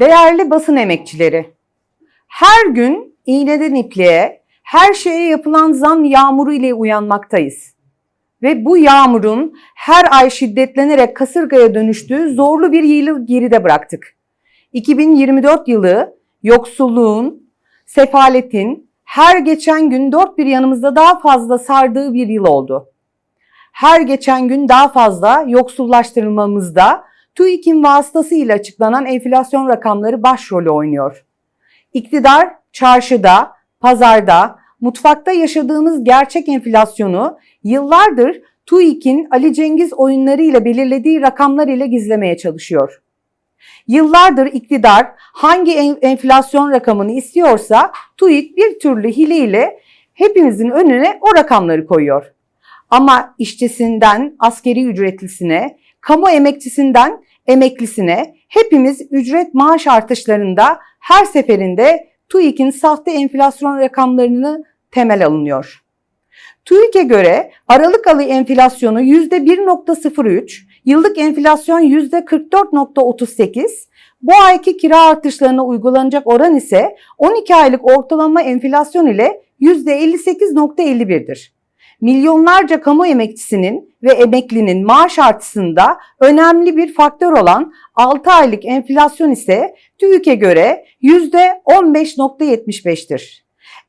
Değerli basın emekçileri, her gün iğneden ipliğe, her şeye yapılan zam yağmuru ile uyanmaktayız. Ve bu yağmurun her ay şiddetlenerek kasırgaya dönüştüğü zorlu bir yılı geride bıraktık. 2024 yılı yoksulluğun, sefaletin her geçen gün dört bir yanımızda daha fazla sardığı bir yıl oldu. Her geçen gün daha fazla yoksullaştırılmamızda TÜİK'in vasıtasıyla açıklanan enflasyon rakamları başrolü oynuyor. İktidar çarşıda, pazarda, mutfakta yaşadığımız gerçek enflasyonu yıllardır TÜİK'in Ali Cengiz oyunlarıyla belirlediği rakamlar ile gizlemeye çalışıyor. Yıllardır iktidar hangi en- enflasyon rakamını istiyorsa TÜİK bir türlü hileyle hepimizin önüne o rakamları koyuyor. Ama işçisinden askeri ücretlisine, kamu emekçisinden emeklisine hepimiz ücret maaş artışlarında her seferinde TÜİK'in sahte enflasyon rakamlarını temel alınıyor. TÜİK'e göre Aralık ayı enflasyonu %1.03, yıllık enflasyon %44.38, bu ayki kira artışlarına uygulanacak oran ise 12 aylık ortalama enflasyon ile %58.51'dir. Milyonlarca kamu emekçisinin ve emeklinin maaş artışında önemli bir faktör olan 6 aylık enflasyon ise TÜİK'e göre %15.75'tir.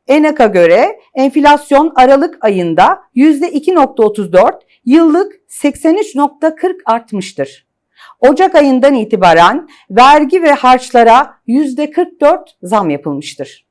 ENAK'a göre enflasyon Aralık ayında %2.34, yıllık 83.40 artmıştır. Ocak ayından itibaren vergi ve harçlara %44 zam yapılmıştır.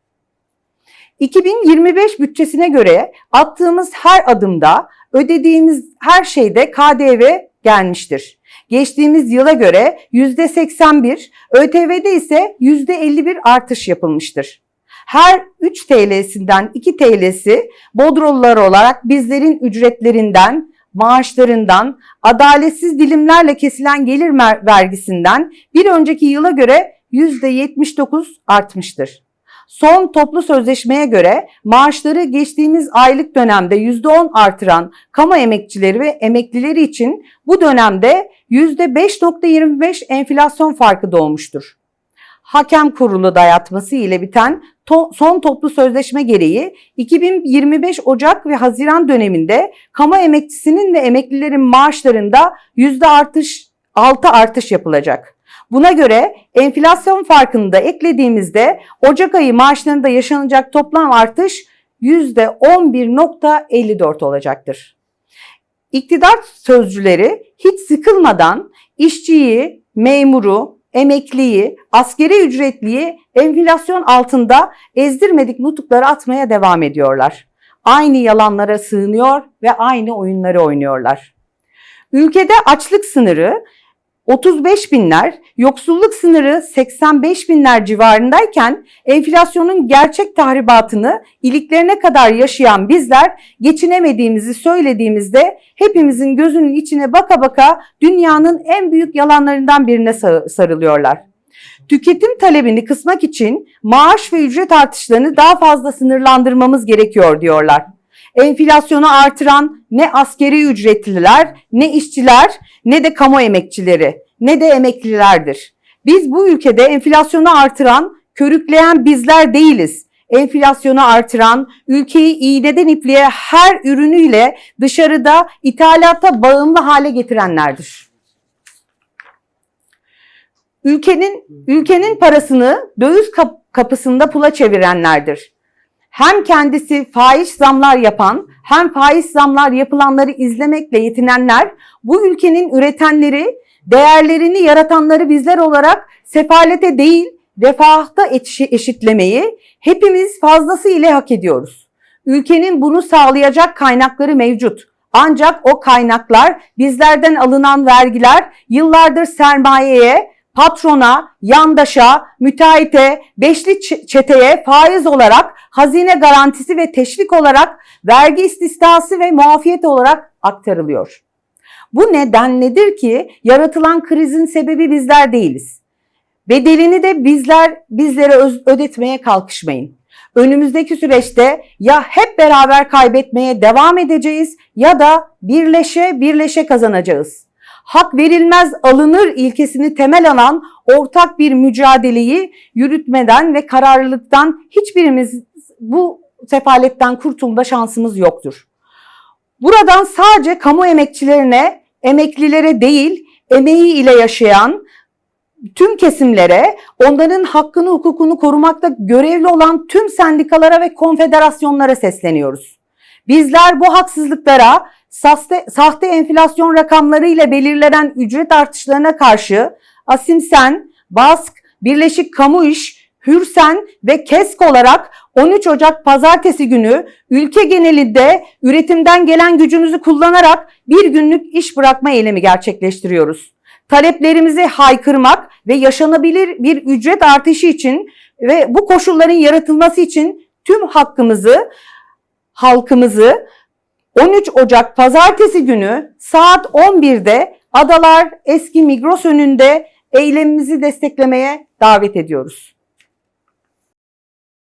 2025 bütçesine göre attığımız her adımda ödediğimiz her şeyde KDV gelmiştir. Geçtiğimiz yıla göre %81, ÖTV'de ise %51 artış yapılmıştır. Her 3 TL'sinden 2 TL'si Bodrollar olarak bizlerin ücretlerinden, maaşlarından, adaletsiz dilimlerle kesilen gelir vergisinden bir önceki yıla göre %79 artmıştır. Son toplu sözleşmeye göre maaşları geçtiğimiz aylık dönemde %10 artıran kamu emekçileri ve emeklileri için bu dönemde %5.25 enflasyon farkı doğmuştur. Hakem kurulu dayatması ile biten to- son toplu sözleşme gereği 2025 Ocak ve Haziran döneminde kamu emekçisinin ve emeklilerin maaşlarında %6 artış, 6 artış yapılacak. Buna göre enflasyon farkını da eklediğimizde Ocak ayı maaşlarında yaşanacak toplam artış %11.54 olacaktır. İktidar sözcüleri hiç sıkılmadan işçiyi, memuru, emekliyi, askeri ücretliyi enflasyon altında ezdirmedik nutukları atmaya devam ediyorlar. Aynı yalanlara sığınıyor ve aynı oyunları oynuyorlar. Ülkede açlık sınırı 35 binler, yoksulluk sınırı 85 binler civarındayken enflasyonun gerçek tahribatını iliklerine kadar yaşayan bizler geçinemediğimizi söylediğimizde hepimizin gözünün içine baka baka dünyanın en büyük yalanlarından birine sa- sarılıyorlar. Tüketim talebini kısmak için maaş ve ücret artışlarını daha fazla sınırlandırmamız gerekiyor diyorlar. Enflasyonu artıran ne askeri ücretliler, ne işçiler, ne de kamu emekçileri, ne de emeklilerdir. Biz bu ülkede enflasyonu artıran, körükleyen bizler değiliz. Enflasyonu artıran, ülkeyi iğneden ipliğe her ürünüyle dışarıda ithalata bağımlı hale getirenlerdir. Ülkenin ülkenin parasını döviz kap- kapısında pula çevirenlerdir hem kendisi faiz zamlar yapan hem faiz zamlar yapılanları izlemekle yetinenler bu ülkenin üretenleri, değerlerini yaratanları bizler olarak sefalete değil refahta eşi- eşitlemeyi hepimiz fazlası ile hak ediyoruz. Ülkenin bunu sağlayacak kaynakları mevcut. Ancak o kaynaklar bizlerden alınan vergiler yıllardır sermayeye, patrona, yandaşa, müteahhite, beşli çeteye faiz olarak, hazine garantisi ve teşvik olarak, vergi istisnası ve muafiyet olarak aktarılıyor. Bu nedenledir ki yaratılan krizin sebebi bizler değiliz. Bedelini de bizler bizlere ödetmeye kalkışmayın. Önümüzdeki süreçte ya hep beraber kaybetmeye devam edeceğiz ya da birleşe birleşe kazanacağız. Hak verilmez alınır ilkesini temel alan ortak bir mücadeleyi yürütmeden ve kararlılıktan hiçbirimiz bu sefaletten kurtulma şansımız yoktur. Buradan sadece kamu emekçilerine, emeklilere değil, emeği ile yaşayan tüm kesimlere, onların hakkını, hukukunu korumakta görevli olan tüm sendikalara ve konfederasyonlara sesleniyoruz. Bizler bu haksızlıklara, sahte, sahte enflasyon rakamlarıyla belirlenen ücret artışlarına karşı Asimsen, Bask, Birleşik Kamu İş, Hürsen ve KESK olarak 13 Ocak pazartesi günü ülke genelinde üretimden gelen gücümüzü kullanarak bir günlük iş bırakma eylemi gerçekleştiriyoruz. Taleplerimizi haykırmak ve yaşanabilir bir ücret artışı için ve bu koşulların yaratılması için tüm hakkımızı, halkımızı 13 Ocak pazartesi günü saat 11'de Adalar Eski Migros önünde eylemimizi desteklemeye davet ediyoruz.